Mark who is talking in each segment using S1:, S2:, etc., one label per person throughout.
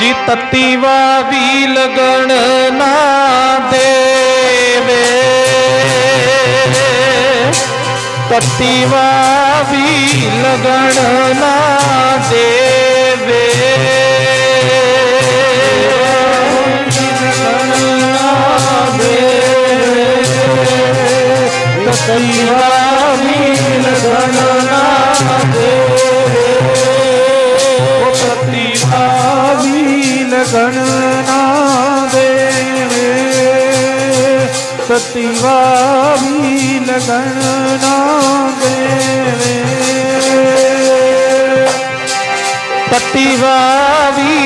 S1: जितती वावी लगन ना देवे तत्ती वावी लगन ना देवे।
S2: सतीवा भी लगन ना देवे। पतिवा भी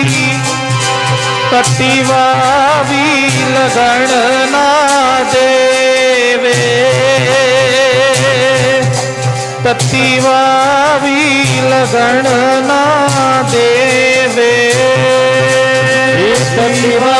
S2: पतिवा भी लगन
S1: ना देवे। लगन ना देवे। पतिवा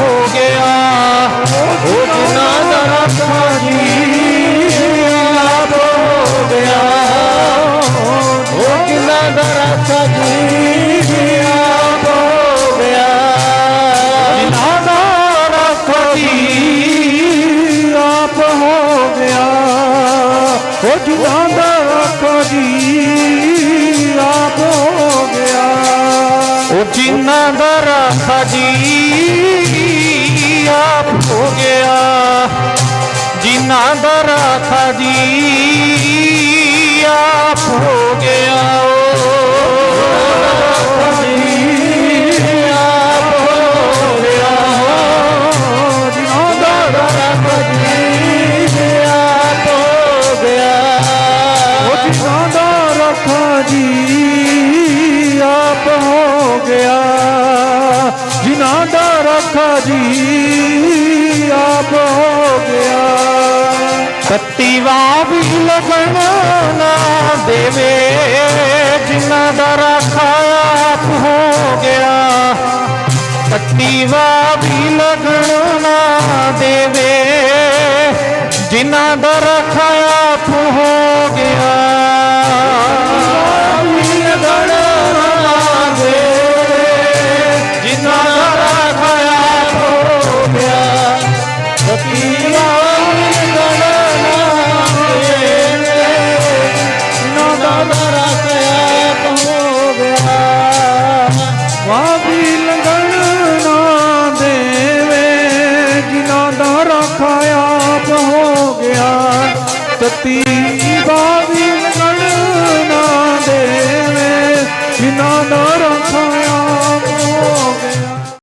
S1: ਹੋ ਗਿਆ। ਉਹ ਜਿਨ੍ਹਾਂ ਦਾ ਰਾਖਾ ਜੀ ਆਪ ਹੋ ਗਿਆ। ਉਹ ਜਿਨ੍ਹਾਂ ਦਾ ਰਾਖਾ ਜੀ ਆਪ ਹੋ ਗਿਆ। ਜਿਨ੍ਹਾਂ ਦਾ ਰਾਖਾ ਜੀ
S2: ਆਪ ਹੋ ਗਿਆ। ਉਹ ਜਿਨ੍ਹਾਂ ਦਾ ਰੱਖੋ ਜੀ ਆਪ ਹੋ ਗਿਆ।
S1: ਉਹ ਜਿਨ੍ਹਾਂ ਦਾ ਰਾਖਾ ਜੀ ਵੀ ਆਪ ਹੋ ਗਿਆ।
S2: ਜਿਨ੍ਹਾਂ ਦਾ
S1: ਰਾਖਾ ਜੀ ਆਪ ਹੋ ਗਿਆ।
S2: ਜੀ ਆਪ ਹੋ ਗਿਆ। ਜਿਨ੍ਹਾਂ ਦਾ ਰੱਖਾ ਜੀ
S1: हत्तीवा बिजल बनाना देवे जिना दरा खाप हो गया। हत्तीवा भी
S2: लगना देवे जिना दरा खाप हो गया। जिना दरा खाप हो गया।